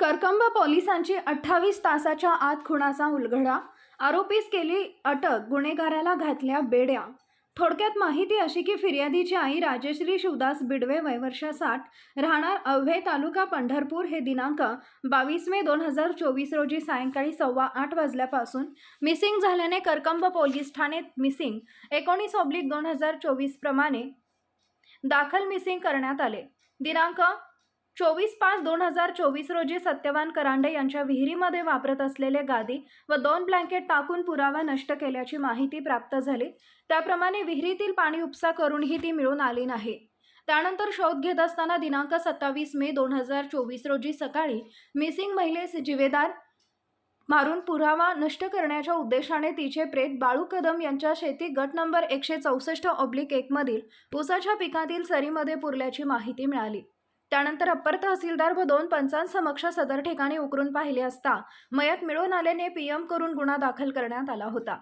करकंब पोलिसांची अठ्ठावीस तासाच्या आत खुणाचा उलगडा. आरोपीस केली अटक गुन्हेगाराला घातल्या बेड्या. थोडक्यात माहिती अशी की फिर्यादीची आई राजश्री शिवदास बिडवे वयवर्ष साठ राहणार अवघे तालुका पंढरपूर हे दिनांक बावीस मे दोन हजार चोवीस रोजी सायंकाळी सव्वा आठ वाजल्यापासून. मिसिंग झाल्याने करकंब पोलीस ठाणे मिसिंग एकोणीस ऑब्लिक दोन हजार चोवीस प्रमाणे दाखल मिसिंग करण्यात आले. दिनांक चोवीस पाच दोन हजार चोवीस रोजी सत्यवान करांडे यांच्या विहिरीमध्ये वापरत असलेले गादी व दोन ब्लँकेट टाकून पुरावा नष्ट केल्याची माहिती प्राप्त झाली. त्याप्रमाणे विहिरीतील पाणी उपसा करूनही ती मिळून आली नाही. त्यानंतर शोध घेत असताना दिनांक सत्तावीस मे दोन हजार चोवीस रोजी सकाळी मिसिंग महिलेस जिवेदार मारून पुरावा नष्ट करण्याच्या उद्देशाने तिचे प्रेत बाळू कदम यांच्या शेती गट नंबर एकशे चौसष्ट ऑब्लिक एकमधील ऊसाच्या पिकातील सरीमध्ये पुरल्याची माहिती मिळाली. त्यानंतर अप्पर तहसीलदार व दोन पंचांसमक्ष सदर ठिकाणी उकरून पाहिले असता मयत मिळून आल्याने पीएम करून गुन्हा दाखल करण्यात आला होता.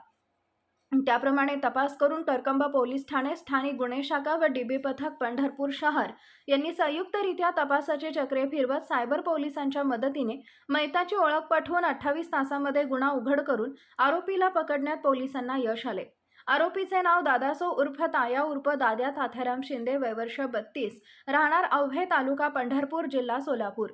त्याप्रमाणे तपास करून टरकंबा पोलीस ठाणे स्थानिक गुन्हे शाखा व डीबी पथक पंढरपूर शहर यांनी संयुक्तरित्या तपासाचे चक्रे फिरवत सायबर पोलिसांच्या मदतीने मैताची ओळख पटवून अठ्ठावीस तासामध्ये गुन्हा उघड करून आरोपीला पकडण्यात पोलिसांना यश आले. आरोपीचे नाव दादासो उर्फ ताया उर्फ दाद्या ताथाराम शिंदे वयवर्ष बत्तीस राहणार अवघे तालुका पंढरपूर जिल्हा सोलापूर.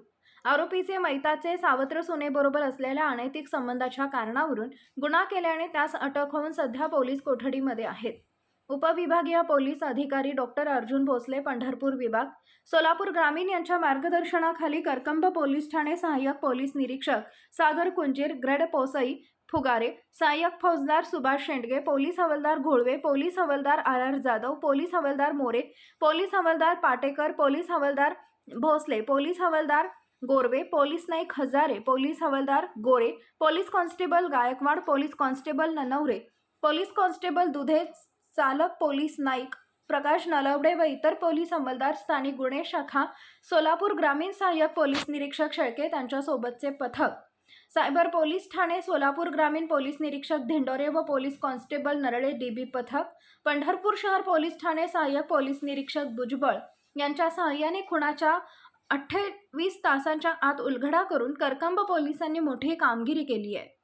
आरोपीचे मैताचे सावत्र सुनेबरोबर असलेल्या अनैतिक संबंधाच्या कारणावरून गुन्हा केल्याने त्यास अटक होऊन सध्या पोलीस कोठडीमध्ये आहेत. उपविभागीय पोलीस अधिकारी डॉक्टर अर्जुन भोसले पंढरपूर विभाग. सोलापूर ग्रामीण यांच्या मार्गदर्शनाखाली करकंब पोलीस ठाणे सहाय्यक पोलीस निरीक्षक सागर कुंजीर ग्रेड पोसई फुगारे सहाय्यक फौजदार सुभाष शेंडगे पोलीस हवालदार घोळवे पोलीस हवालदार आर आर जाधव पोलीस हवालदार मोरे पोलीस हवालदार पाटेकर पोलीस हवालदार भोसले पोलीस हवालदार गोरवे पोलीस नाईक हजारे पोलीस हवालदार Gore police constable Gaikwad police constable Nanaware police constable Dudhe चालक पोलीस नाईक प्रकाश नलवडे व इतर पोलीस अंमलदार स्थानिक गुन्हे शाखा सोलापूर ग्रामीण सहाय्यक पोलीस निरीक्षक शेळके त्यांच्यासोबतचे पथक. सायबर पोलीस ठाणे सोलापूर ग्रामीण पोलीस निरीक्षक धिंडोरे व पोलीस कॉन्स्टेबल नरळे डीबी पथक पंढरपूर शहर पोलीस ठाणे सहाय्यक पोलीस निरीक्षक भुजबळ यांच्या सहाय्याने खुणाच्या अठ्ठावीस तासांच्या आत उलगडा करून करकंब पोलिसांनी मोठी कामगिरी केली आहे.